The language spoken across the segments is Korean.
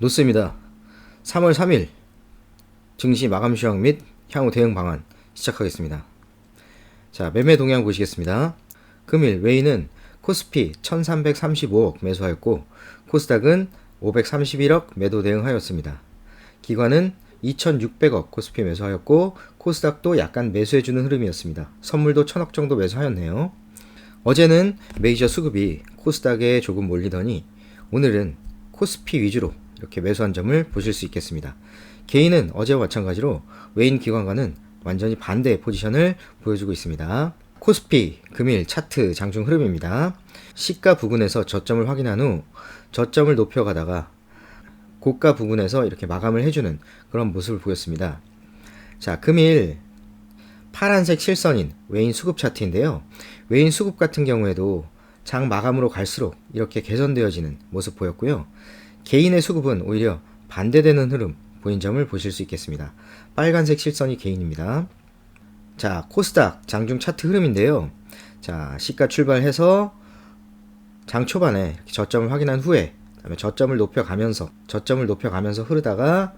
노스입니다. 3월 3일 증시 마감 시황 및 향후 대응 방안 시작하겠습니다. 자, 매매 동향 보시겠습니다. 금일 웨이는 코스피 1335억 매수하였고 코스닥은 531억 매도 대응하였습니다. 기관은 2600억 코스피 매수하였고 코스닥도 약간 매수해주는 흐름이었습니다. 선물도 1000억 정도 매수하였네요. 어제는 메이저 수급이 코스닥에 조금 몰리더니 오늘은 코스피 위주로 이렇게 매수한 점을 보실 수 있겠습니다. 개인은 어제와 마찬가지로 외인 기관과는 완전히 반대 포지션을 보여주고 있습니다. 코스피 금일 차트 장중 흐름입니다. 시가 부근에서 저점을 확인한 후 저점을 높여가다가 고가 부근에서 이렇게 마감을 해주는 그런 모습을 보였습니다. 자, 금일 파란색 실선인 외인 수급 차트인데요. 외인 수급 같은 경우에도 장 마감으로 갈수록 이렇게 개선되어지는 모습 보였고요. 개인의 수급은 오히려 반대되는 흐름 보인 점을 보실 수 있겠습니다. 빨간색 실선이 개인입니다. 자, 코스닥 장중 차트 흐름인데요. 자, 시가 출발해서 장 초반에 저점을 확인한 후에 그다음에 저점을 높여가면서 저점을 높여가면서 흐르다가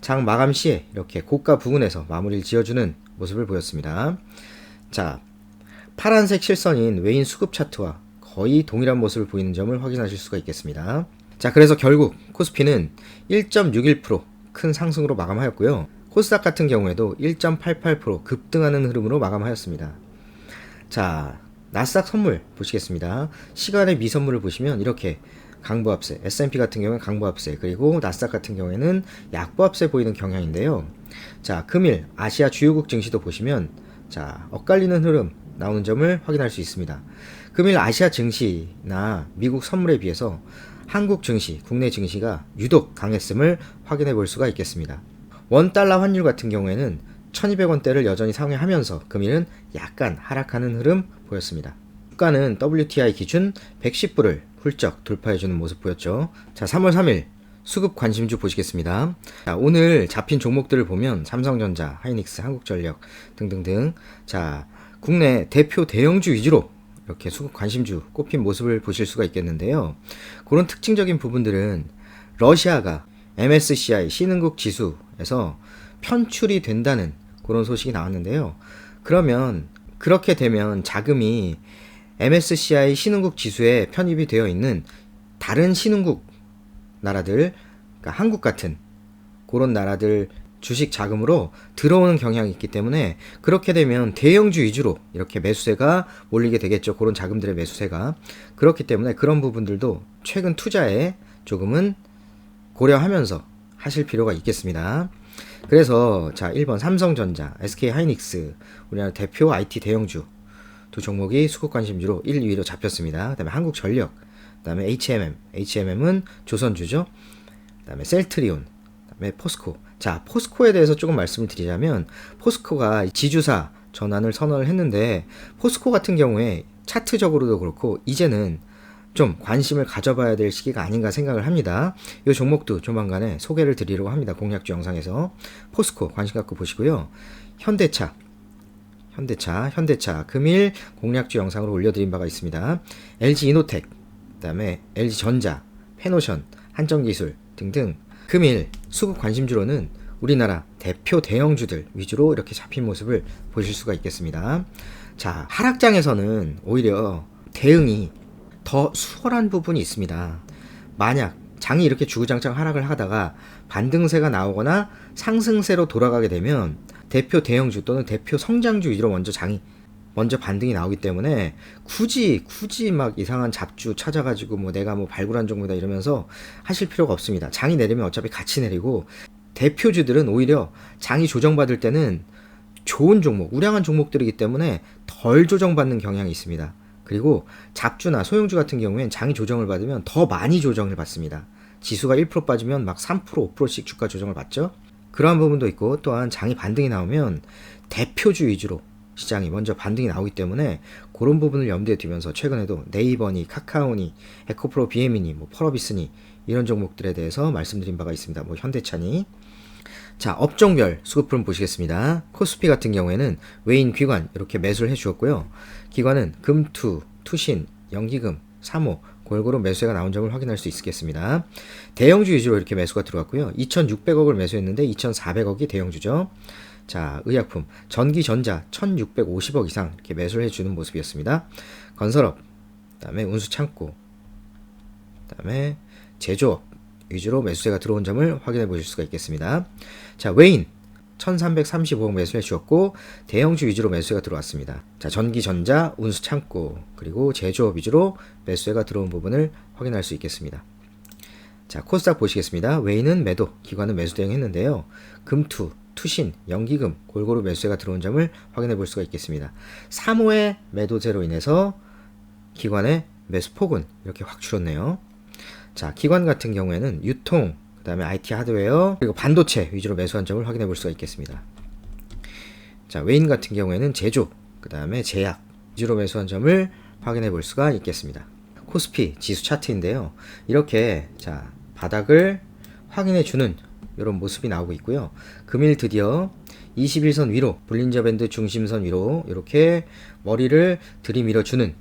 장 마감 시에 이렇게 고가 부근에서 마무리를 지어주는 모습을 보였습니다. 자, 파란색 실선인 외인 수급 차트와 거의 동일한 모습을 보이는 점을 확인하실 수가 있겠습니다. 자, 그래서 결국 코스피는 1.61%큰 상승으로 마감하였고요. 코스닥 같은 경우에도 1.88% 급등하는 흐름으로 마감하였습니다. 자, 나스닥 선물 보시겠습니다. 시간의 미선물을 보시면 이렇게 강보합세, S&P 같은 경우는 강보합세, 그리고 나스닥 같은 경우에는 약보합세 보이는 경향인데요. 자, 금일 아시아 주요국 증시도 보시면 자, 엇갈리는 흐름 나오는 점을 확인할 수 있습니다. 금일 아시아 증시나 미국 선물에 비해서 한국 증시, 국내 증시가 유독 강했음을 확인해 볼 수가 있겠습니다. 원 달러 환율 같은 경우에는 1200원대를 여전히 상회하면서 금일은 약간 하락하는 흐름 보였습니다. 주가는 WTI 기준 110불을 훌쩍 돌파해주는 모습 보였죠. 자, 3월 3일 수급 관심주 보시겠습니다. 자, 오늘 잡힌 종목들을 보면 삼성전자, 하이닉스, 한국전력 등등등. 자, 국내 대표 대형주 위주로 이렇게 관심주 꼽힌 모습을 보실 수가 있겠는데요. 그런 특징적인 부분들은 러시아가 MSCI 신흥국 지수에서 편출이 된다는 그런 소식이 나왔는데요. 그러면 그렇게 되면 자금이 MSCI 신흥국 지수에 편입이 되어 있는 다른 신흥국 나라들, 그러니까 한국 같은 그런 나라들 주식 자금으로 들어오는 경향이 있기 때문에 그렇게 되면 대형주 위주로 이렇게 매수세가 몰리게 되겠죠. 그런 자금들의 매수세가. 그렇기 때문에 그런 부분들도 최근 투자에 조금은 고려하면서 하실 필요가 있겠습니다. 그래서 자 1번 삼성전자, SK 하이닉스 우리나라 대표 IT 대형주 두 종목이 수급 관심주로 1, 2위로 잡혔습니다. 그다음에 한국전력, 그다음에 HMM, HMM은 조선주죠. 그다음에 셀트리온, 그 다음에 포스코. 자 포스코에 대해서 조금 말씀을 드리자면 포스코가 지주사 전환을 선언을 했는데 포스코 같은 경우에 차트적으로도 그렇고 이제는 좀 관심을 가져봐야 될 시기가 아닌가 생각을 합니다. 이 종목도 조만간에 소개를 드리려고 합니다. 공략주 영상에서 포스코 관심 갖고 보시고요. 현대차 현대차, 현대차 금일 공략주 영상으로 올려드린 바가 있습니다. LG 이노텍, 그다음에 LG 전자, 페노션, 한정기술 등등 금일 수급 관심주로는 우리나라 대표 대형주들 위주로 이렇게 잡힌 모습을 보실 수가 있겠습니다. 자, 하락장에서는 오히려 대응이 더 수월한 부분이 있습니다. 만약 장이 이렇게 주구장창 하락을 하다가 반등세가 나오거나 상승세로 돌아가게 되면 대표 대형주 또는 대표 성장주 위주로 먼저 장이 먼저 반등이 나오기 때문에 굳이 굳이 막 이상한 잡주 찾아가지고 뭐 내가 뭐 발굴한 종목이다 이러면서 하실 필요가 없습니다. 장이 내리면 어차피 같이 내리고 대표주들은 오히려 장이 조정받을 때는 좋은 종목, 우량한 종목들이기 때문에 덜 조정받는 경향이 있습니다. 그리고 잡주나 소형주 같은 경우엔 장이 조정을 받으면 더 많이 조정을 받습니다. 지수가 1% 빠지면 막 3%, 5%씩 주가 조정을 받죠. 그러한 부분도 있고 또한 장이 반등이 나오면 대표주 위주로 시장이 먼저 반등이 나오기 때문에 그런 부분을 염두에 두면서 최근에도 네이버니 카카오니 에코프로 비에미니 뭐 펄어비스니 이런 종목들에 대해서 말씀드린 바가 있습니다. 뭐 현대차니 자 업종별 수급품 보시겠습니다. 코스피 같은 경우에는 외인 기관 이렇게 매수를 해주었고요. 기관은 금투, 투신, 연기금, 사모, 골고루 매수세가 나온 점을 확인할 수 있겠습니다. 대형주 위주로 이렇게 매수가 들어왔고요. 2,600억을 매수했는데 2,400억이 대형주죠. 자, 의약품, 전기, 전자 1,650억 이상 이렇게 매수를 해주는 모습이었습니다. 건설업, 그 다음에 운수 창고, 그 다음에 제조업 위주로 매수세가 들어온 점을 확인해 보실 수가 있겠습니다. 자, 외인 1335억 매수를 해주었고 대형주 위주로 매수세가 들어왔습니다. 자, 전기, 전자, 운수 창고 그리고 제조업 위주로 매수세가 들어온 부분을 확인할 수 있겠습니다. 자, 코스닥 보시겠습니다. 외인은 매도, 기관은 매수 대응했는데요. 금투, 투신, 연기금 골고루 매수세가 들어온 점을 확인해 볼 수가 있겠습니다. 3호의 매도세로 인해서 기관의 매수폭은 이렇게 확 줄었네요. 자, 기관 같은 경우에는 유통, 그 다음에 IT 하드웨어, 그리고 반도체 위주로 매수한 점을 확인해 볼 수가 있겠습니다. 자, 외인 같은 경우에는 제조, 그 다음에 제약 위주로 매수한 점을 확인해 볼 수가 있겠습니다. 코스피 지수 차트인데요. 이렇게 자, 바닥을 확인해 주는 이런 모습이 나오고 있고요. 금일 드디어 21선 위로 볼린저 밴드 중심선 위로 이렇게 머리를 들이밀어 주는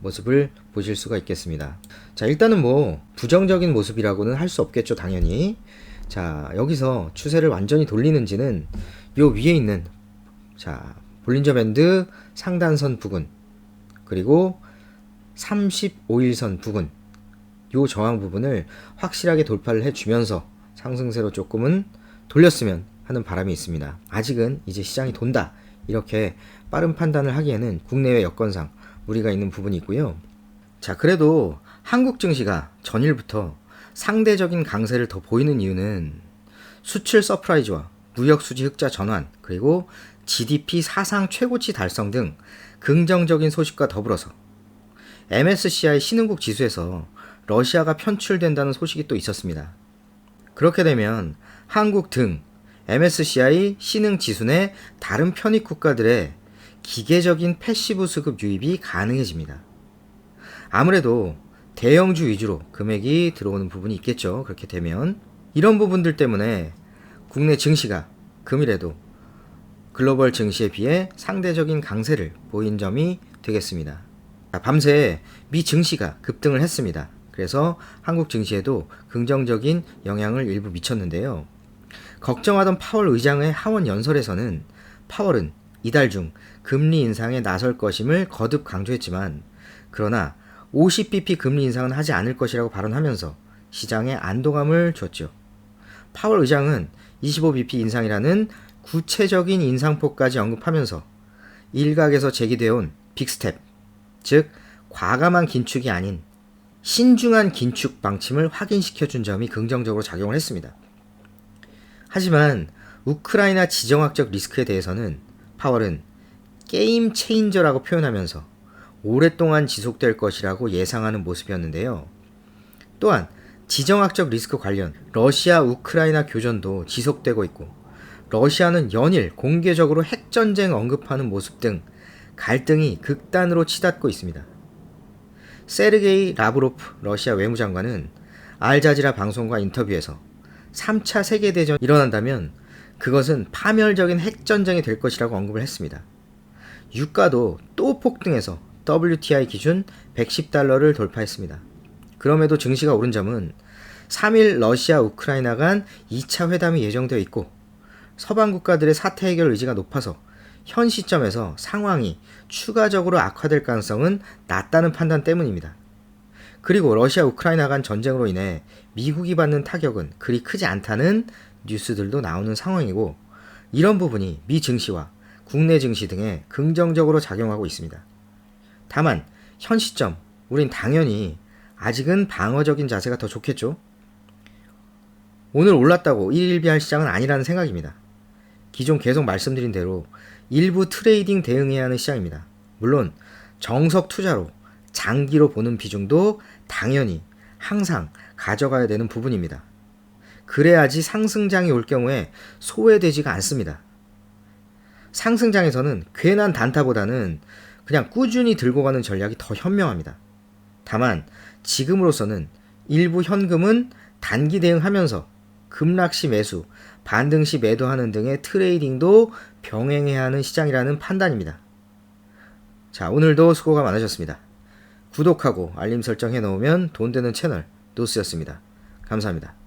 모습을 보실 수가 있겠습니다. 자, 일단은 뭐 부정적인 모습이라고는 할 수 없겠죠, 당연히. 자, 여기서 추세를 완전히 돌리는지는 요 위에 있는 자, 볼린저 밴드 상단선 부근 그리고 35일선 부근 요 저항 부분을 확실하게 돌파를 해 주면서 상승세로 조금은 돌렸으면 하는 바람이 있습니다. 아직은 이제 시장이 돈다. 이렇게 빠른 판단을 하기에는 국내외 여건상 무리가 있는 부분이 있고요. 자, 그래도 한국 증시가 전일부터 상대적인 강세를 더 보이는 이유는 수출 서프라이즈와 무역 수지 흑자 전환, 그리고 GDP 사상 최고치 달성 등 긍정적인 소식과 더불어서 MSCI 신흥국 지수에서 러시아가 편출된다는 소식이 또 있었습니다. 그렇게 되면 한국 등 MSCI 신흥 지수 내 다른 편입 국가들의 기계적인 패시브 수급 유입이 가능해집니다. 아무래도 대형주 위주로 금액이 들어오는 부분이 있겠죠. 그렇게 되면 이런 부분들 때문에 국내 증시가 금일에도 글로벌 증시에 비해 상대적인 강세를 보인 점이 되겠습니다. 밤새 미 증시가 급등을 했습니다. 그래서 한국 증시에도 긍정적인 영향을 일부 미쳤는데요. 걱정하던 파월 의장의 하원 연설에서는 파월은 이달 중 금리 인상에 나설 것임을 거듭 강조했지만 그러나 50bp 금리 인상은 하지 않을 것이라고 발언하면서 시장에 안도감을 줬죠. 파월 의장은 25bp 인상이라는 구체적인 인상폭까지 언급하면서 일각에서 제기되어 온 빅스텝, 즉 과감한 긴축이 아닌 신중한 긴축 방침을 확인시켜 준 점이 긍정적으로 작용을 했습니다. 하지만 우크라이나 지정학적 리스크에 대해서는 파월은 게임 체인저라고 표현하면서 오랫동안 지속될 것이라고 예상하는 모습이었는데요. 또한 지정학적 리스크 관련 러시아 우크라이나 교전도 지속되고 있고 러시아는 연일 공개적으로 핵전쟁 언급하는 모습 등 갈등이 극단으로 치닫고 있습니다. 세르게이 라브로프 러시아 외무장관은 알자지라 방송과 인터뷰에서 3차 세계대전이 일어난다면 그것은 파멸적인 핵전쟁이 될 것이라고 언급을 했습니다. 유가도 또 폭등해서 WTI 기준 110달러를 돌파했습니다. 그럼에도 증시가 오른 점은 3일 러시아 우크라이나 간 2차 회담이 예정되어 있고 서방 국가들의 사태 해결 의지가 높아서 현 시점에서 상황이 추가적으로 악화될 가능성은 낮다는 판단 때문입니다. 그리고 러시아 우크라이나 간 전쟁으로 인해 미국이 받는 타격은 그리 크지 않다는 뉴스들도 나오는 상황이고 이런 부분이 미 증시와 국내 증시 등에 긍정적으로 작용하고 있습니다. 다만 현 시점 우린 당연히 아직은 방어적인 자세가 더 좋겠죠. 오늘 올랐다고 일일비할 시장은 아니라는 생각입니다. 기존 계속 말씀드린 대로 일부 트레이딩 대응해야 하는 시장입니다. 물론 정석 투자로 장기로 보는 비중도 당연히 항상 가져가야 되는 부분입니다. 그래야지 상승장이 올 경우에 소외되지가 않습니다. 상승장에서는 괜한 단타보다는 그냥 꾸준히 들고 가는 전략이 더 현명합니다. 다만 지금으로서는 일부 현금은 단기 대응하면서 급락시 매수, 반등시 매도하는 등의 트레이딩도 병행해야 하는 시장이라는 판단입니다. 자, 오늘도 수고가 많으셨습니다. 구독하고 알림 설정 해 놓으면 돈 되는 채널 노스였습니다. 감사합니다.